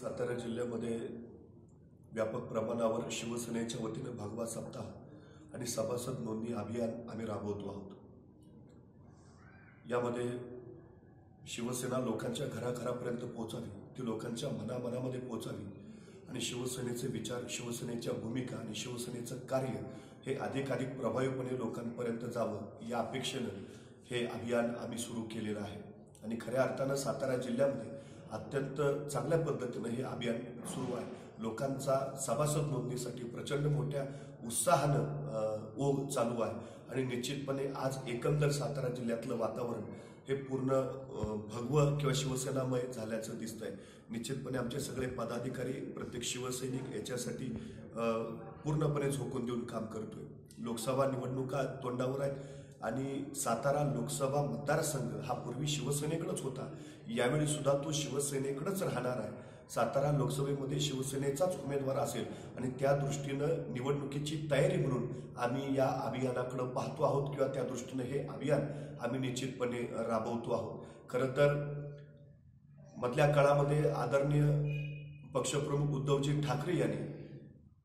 सातारा जिल्ह्यामध्ये व्यापक प्रमाणावर शिवसेनेच्या वतीनं भगवा सप्ताह आणि सभासद नोंदणी अभियान आम्ही राबवतो आहोत. यामध्ये शिवसेना लोकांच्या घराघरापर्यंत पोहोचावी ती लोकांच्या मनामनामध्ये पोहोचावी आणि शिवसेनेचे विचार शिवसेनेच्या भूमिका आणि शिवसेनेचं कार्य हे अधिकाधिक प्रभावीपणे लोकांपर्यंत जावं या अपेक्षेनं हे अभियान आम्ही सुरू केलेलं आहे. आणि खऱ्या अर्थानं सातारा जिल्ह्यामध्ये अत्यंत चांगल्या पद्धतीनं हे अभियान सुरू आहे. लोकांचा सभासद नोंदणीसाठी प्रचंड मोठ्या उत्साहानं ओघ चालू आहे. आणि निश्चितपणे आज एकंदर सातारा जिल्ह्यातलं वातावरण हे पूर्ण भगव किंवा शिवसेनामय झाल्याचं दिसतंय. निश्चितपणे आमचे सगळे पदाधिकारी प्रत्येक शिवसैनिक याच्यासाठी पूर्णपणे झोकून देऊन काम करतोय. लोकसभा निवडणुका तोंडावर आहेत. आणि सातारा लोकसभा मतदारसंघ हा पूर्वी शिवसेनेकडंच होता. यावेळी सुद्धा तो शिवसेनेकडंच राहणार आहे. सातारा लोकसभेमध्ये शिवसेनेचाच उमेदवार असेल आणि त्या दृष्टीनं निवडणुकीची तयारी म्हणून आम्ही या अभियानाकडं पाहतो आहोत किंवा त्या दृष्टीनं हे अभियान आम्ही निश्चितपणे राबवतो आहोत. खरं तर मधल्या काळामध्ये आदरणीय पक्षप्रमुख उद्धवजी ठाकरे यांनी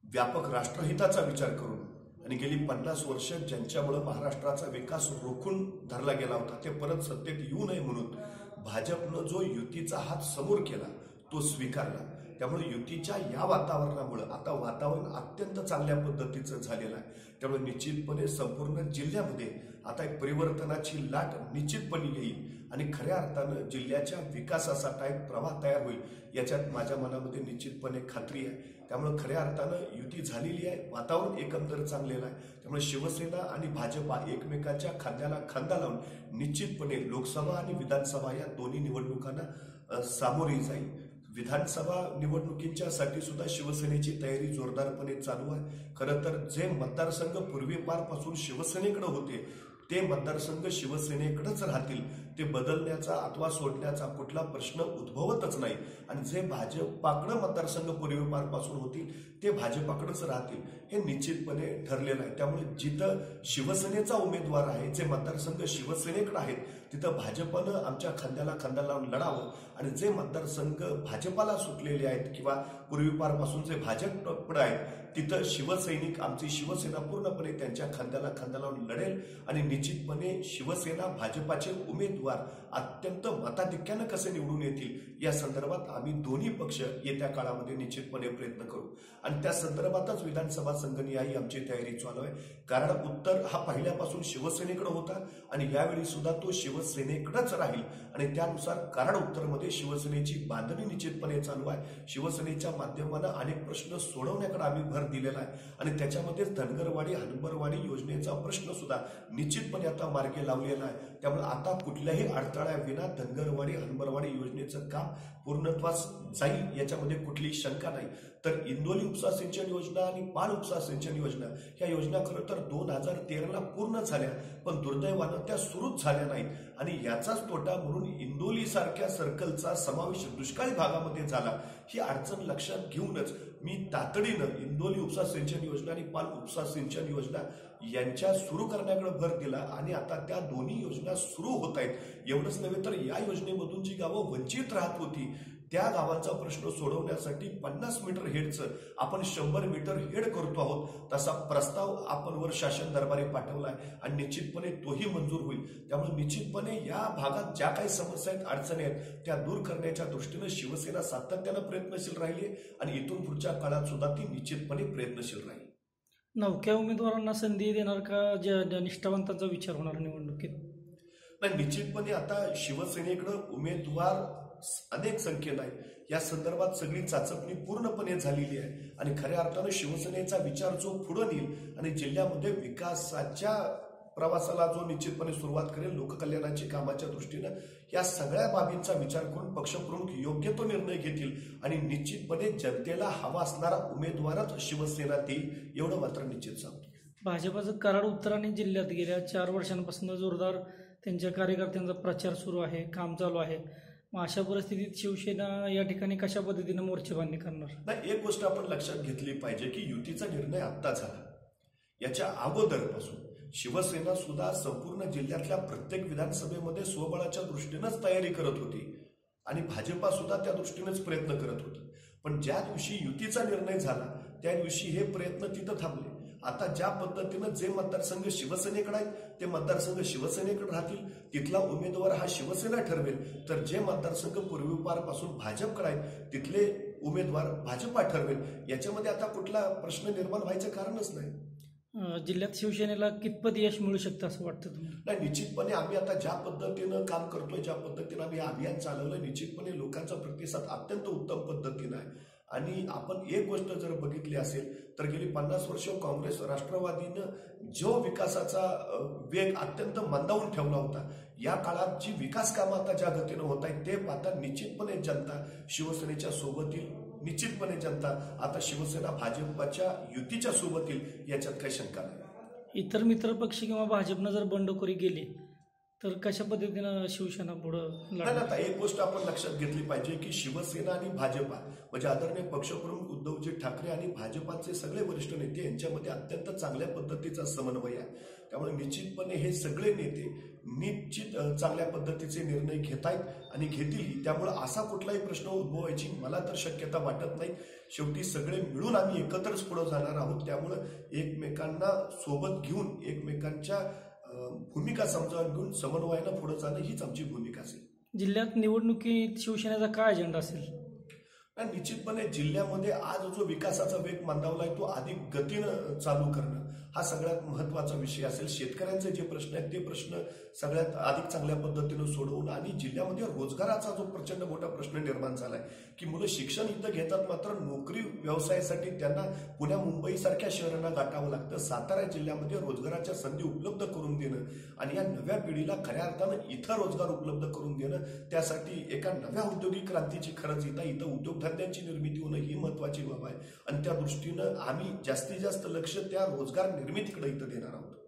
व्यापक राष्ट्रहिताचा विचार करून आणि गेली पन्नास वर्ष ज्यांच्यामुळं महाराष्ट्राचा विकास रोखून धरला गेला होता ते परत सत्तेत येऊ नये म्हणून भाजपनं जो युतीचा हात समोर केला तो स्वीकारला. त्यामुळे युतीच्या या वातावरणामुळं आता वातावरण अत्यंत चांगल्या पद्धतीचं झालेलं आहे. त्यामुळे निश्चितपणे संपूर्ण जिल्ह्यामध्ये आता एक परिवर्तनाची लाट निश्चितपणे येईल आणि खऱ्या अर्थानं जिल्ह्याच्या विकासासाठी एक प्रवाह तयार होईल याच्यात माझ्या मनामध्ये निश्चितपणे खात्री आहे. त्यामुळे खऱ्या अर्थानं युती झालेली आहे. वातावरण एकंदर चांगलेलं आहे. त्यामुळे शिवसेना आणि भाजपा एकमेकांच्या खांद्याला खांदा लावून निश्चितपणे लोकसभा आणि विधानसभा या दोन्ही निवडणुकांना सामोरी जाईल. विधानसभा निवडणुकींच्यासाठी सुद्धा शिवसेनेची तयारी जोरदारपणे चालू आहे. खरं तर जे मतदारसंघ पूर्वीपारपासून शिवसेनेकडे होते ते मतदारसंघ शिवसेनेकडेच राहतील. ते बदलण्याचा अथवा सोडण्याचा कुठला प्रश्न उद्भवतच नाही. आणि जे भाजपाकडं मतदारसंघ पूर्वीपारपासून होतील ते भाजपाकडेच राहतील हे निश्चितपणे ठरलेलं आहे. त्यामुळे जिथं शिवसेनेचा उमेदवार आहे जे मतदारसंघ शिवसेनेकडे आहेत तिथं भाजपनं आमच्या खांद्याला खांदा लावून लढावं आणि जे मतदारसंघ भाजपाला सुटलेले आहेत किंवा पूर्वीपारपासून जे भाजपकडे आहेत तिथं शिवसैनिक आमची शिवसेना पूर्णपणे त्यांच्या खांद्याला खांदा लावून लढेल आणि निश्चितपणे शिवसेना भाजपाचे उमेदवार अत्यंत मताधिक्यानं कसे निवडून येतील या संदर्भात आम्ही दोन्ही पक्ष येत्या काळामध्ये निश्चितपणे प्रयत्न करू. आणि त्या संदर्भातच विधानसभा संघनिहाही आमची तयारी चालू आहे. कारण उत्तर हा पहिल्यापासून शिवसेनेकडे होता आणि यावेळी सुद्धा तो शिवसेनेकडेच राहील. आणि त्यानुसार कराड उत्तरमध्ये शिवसेनेची बांधणी निश्चितपणे चालू आहे. शिवसेनेच्या माध्यमानं अनेक प्रश्न सोडवण्याकडे आम्ही भर दिलेला आहे. आणि त्याच्यामध्ये धनगरवाडी हनुबरवाडी योजनेचा प्रश्न सुद्धा निश्चितपणे आता मार्गे लावलेला आहे. त्यामुळे आता कुठल्याही अडथळ्याविना धनगरवाडी हनुबरवाडी योजनेचं काम पूर्णत्वास जाईल याच्यामध्ये कुठलीही शंका नाही. तर इंदोली उपसा सिंचन योजना आणि पाल उपसा सिंचन योजना ह्या योजना खरं तर दोन हजार तेराला पूर्ण झाल्या पण दुर्दैवानं त्या सुरूच झाल्या नाहीत. आणि याचाच तोटा म्हणून इंदोली सारख्या सर्कलचा समावेश दुष्काळी भागामध्ये झाला. ही अडचण लक्षात घेऊनच मी तातडीनं इंदोली उपसा सिंचन योजना आणि पाल उपसा सिंचन योजना यांच्या सुरू करण्याकडे भर दिला आणि आता त्या दोन्ही योजना सुरू होत आहेत. एवढंच नव्हे तर या योजनेमधून जी गावं वंचित राहत होती त्या गावांचा प्रश्न सोडवण्यासाठी पन्नास मीटर हेडचं आपण शंभर मीटर हेड करतो आहोत. तसा प्रस्ताव आपण वर शासन दरबारी पाठवलाय आणि निश्चितपणे तोही मंजूर होईल. त्यामुळे निश्चितपणे या भागात ज्या काही समस्या आहेत अडचणी आहेत त्या दूर करण्याच्या दृष्टीनं शिवसेना सातत्यानं प्रयत्नशील राहिली आणि इथून पुढच्या काळात सुद्धा ती निश्चितपणे प्रयत्नशील राहील. नवख्या उमेदवारांना संधी देणार का? ज्या निष्ठावंतांचा विचार होणार निवडणुकीत? नाही निश्चितपणे आता शिवसेनेकडे उमेदवार अनेक संख्येनं आहे या संदर्भात सगळी चाचपणी पूर्णपणे झालेली आहे. आणि खऱ्या अर्थानं शिवसेनेचा विचार जो पुढे नेईल आणि जिल्ह्यामध्ये विकासाच्या प्रवासाला जो निश्चितपणे सुरुवात करेल लोककल्याणाची कामाच्या दृष्टीनं या सगळ्या बाबींचा विचार करून पक्षप्रमुख योग्य तो निर्णय घेतील आणि निश्चितपणे जनतेला हवा असणारा उमेदवारच शिवसेना देईल एवढं मात्र निश्चित सांगतो. भाजपाचं कराड उत्तर आणि जिल्ह्यात गेल्या चार वर्षांपासून जोरदार त्यांच्या कार्यकर्त्यांचा प्रचार सुरू आहे काम चालू आहे. मग अशा परिस्थितीत शिवसेना या ठिकाणी कशा पद्धतीनं मोर्चेबांधणी करणार? नाही एक गोष्ट आपण लक्षात घेतली पाहिजे की युतीचा निर्णय आत्ता झाला. याच्या अगोदरपासून शिवसेना सुद्धा संपूर्ण जिल्ह्यातल्या प्रत्येक विधानसभेमध्ये स्वबळाच्या दृष्टीनंच तयारी करत होती. आणि भाजपा सुद्धा त्या दृष्टीनेच प्रयत्न करत होती. पण ज्या दिवशी युतीचा निर्णय झाला त्या दिवशी हे प्रयत्न तिथं थांबले. आता ज्या पद्धतीनं जे मतदारसंघ शिवसेनेकडे आहेत ते मतदारसंघ शिवसेनेकडे राहतील तिथला उमेदवार हा शिवसेना ठरवेल. तर जे मतदारसंघ पूर्वीपारपासून भाजपकडे आहेत तिथले उमेदवार भाजपा ठरवेल. याच्यामध्ये आता कुठला प्रश्न निर्माण व्हायचं कारणच नाही. जिल्ह्यात शिवसेनेला कितपत यश मिळू शकतं असं वाटतं तुम्हाला? नाही निश्चितपणे आम्ही आता ज्या पद्धतीनं काम करतोय ज्या पद्धतीनं आम्ही अभियान चालवलं निश्चितपणे लोकांचा प्रतिसाद अत्यंत उत्तम पद्धतीनं आहे. आणि आपण एक गोष्ट जर बघितली असेल तर गेली पन्नास वर्ष काँग्रेस राष्ट्रवादीनं जो विकासाचा वेग अत्यंत मंदावून ठेवला होता या काळात जी विकास कामं आता ज्या गतीनं होत आहेत ते पाहता निश्चितपणे जनता शिवसेनेच्या सोबतील निश्चितपणे जनता आता शिवसेना भाजपच्या युतीच्या सोबतील याच्यात काही शंका नाही. इतर मित्र पक्ष किंवा भाजपनं जर बंडखोरी गेली तर कशा पद्धतीनं शिवसेना पुढं आता एक गोष्ट आपण लक्षात घेतली पाहिजे की शिवसेना आणि भाजपा म्हणजे आदरणीय पक्षप्रमुख उद्धवजी ठाकरे आणि भाजपाचे सगळे वरिष्ठ नेते यांच्यामध्ये अत्यंत चांगल्या पद्धतीचा समन्वय आहे. त्यामुळे निश्चितपणे हे सगळे नेते निश्चित चांगल्या पद्धतीचे निर्णय घेत आहेत आणि घेतीलही त्यामुळे असा कुठलाही प्रश्न उद्भवायची मला तर शक्यता वाटत नाही. शेवटी सगळे मिळून आम्ही एकत्रच पुढे जाणार आहोत. त्यामुळं एकमेकांना सोबत घेऊन एकमेकांच्या भूमिका समजावून घेऊन समन्वयानं पुढे जाणं हीच आमची भूमिका असेल. जिल्ह्यात निवडणुकीत शिवसेनेचा काय अजेंडा असेल? निश्चितपणे जिल्ह्यामध्ये आज जो विकासाचा वेग मंदावलाय तो अधिक गतीनं चालू करणं. हा सगळ्यात महत्त्वाचा विषय असेल. शेतकऱ्यांचे जे प्रश्न आहेत ते प्रश्न सगळ्यात अधिक चांगल्या पद्धतीनं सोडवून आणि जिल्ह्यामध्ये रोजगाराचा जो प्रचंड मोठा प्रश्न निर्माण झालाय की मुलं शिक्षण इथं घेतात मात्र नोकरी व्यवसायासाठी त्यांना पुण्या मुंबई सारख्या शहरांना गाठावं लागतं. सातारा जिल्ह्यामध्ये रोजगाराच्या संधी उपलब्ध करून देणं आणि या नव्या पिढीला खऱ्या अर्थानं इथं रोजगार उपलब्ध करून देणं त्यासाठी एका नव्या औद्योगिक क्रांतीची खरंच इथं इथं उद्योगधंद्यांची निर्मिती होणं ही महत्वाची बाब आहे. आणि त्या दृष्टीनं आम्ही जास्तीत जास्त लक्ष त्या रोजगार निर्मितीकडे इथं देणार आहोत